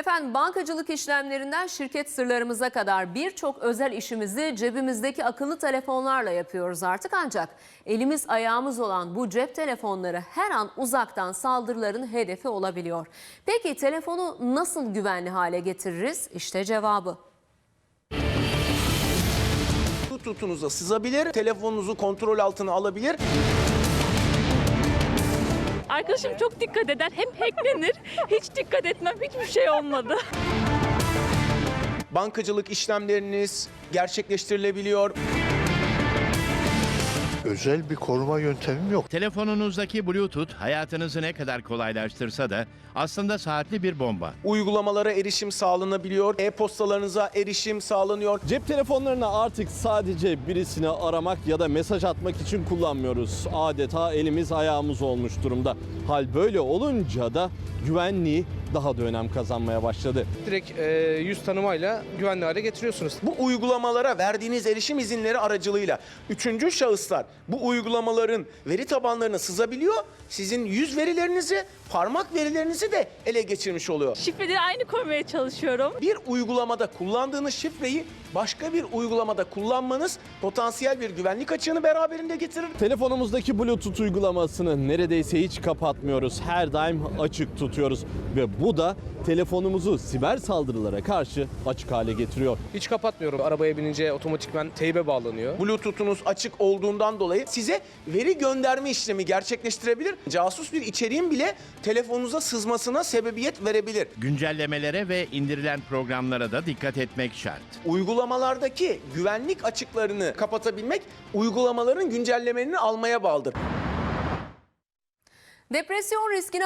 Efendim bankacılık işlemlerinden şirket sırlarımıza kadar birçok özel işimizi cebimizdeki akıllı telefonlarla yapıyoruz artık ancak elimiz ayağımız olan bu cep telefonları her an uzaktan saldırıların hedefi olabiliyor. Peki telefonu nasıl güvenli hale getiririz? İşte cevabı. Bluetooth'unuza sızabilir, telefonunuzu kontrol altına alabilir. Arkadaşım çok dikkat eder. Hem hacklenir. Hiç dikkat etmem. Hiçbir şey olmadı. Bankacılık işlemleriniz gerçekleştirilebiliyor. Özel bir koruma yöntemim yok. Telefonunuzdaki Bluetooth hayatınızı ne kadar kolaylaştırsa da aslında saatli bir bomba. Uygulamalara erişim sağlanabiliyor. E-postalarınıza erişim sağlanıyor. Cep telefonlarını artık sadece birisini aramak ya da mesaj atmak için kullanmıyoruz. Adeta elimiz ayağımız olmuş durumda. Hal böyle olunca da güvenliği daha da önem kazanmaya başladı. direkt e, yüz tanımayla güvenli hale getiriyorsunuz. Bu uygulamalara verdiğiniz erişim izinleri aracılığıyla üçüncü şahıslar bu uygulamaların veri tabanlarına sızabiliyor. Sizin yüz verilerinizi, parmak verilerinizi de ele geçirmiş oluyor. Şifreleri aynı koymaya çalışıyorum. Bir uygulamada kullandığınız şifreyi başka bir uygulamada kullanmanız potansiyel bir güvenlik açığını beraberinde getirir. Telefonumuzdaki Bluetooth uygulamasını neredeyse hiç kapatmıyoruz. Her daim açık tutuyoruz ve bu da telefonumuzu siber saldırılara karşı açık hale getiriyor. Hiç kapatmıyorum. Arabaya binince otomatikman teybe bağlanıyor. Bluetooth'unuz açık olduğundan dolayı size veri gönderme işlemi gerçekleştirebilir. Casus bir içeriğin bile telefonunuza sızmasına sebebiyet verebilir. Güncellemelere ve indirilen programlara da dikkat etmek şart. Uygulamalardaki güvenlik açıklarını kapatabilmek uygulamaların güncellemelerini almaya bağlıdır. Depresyon riskini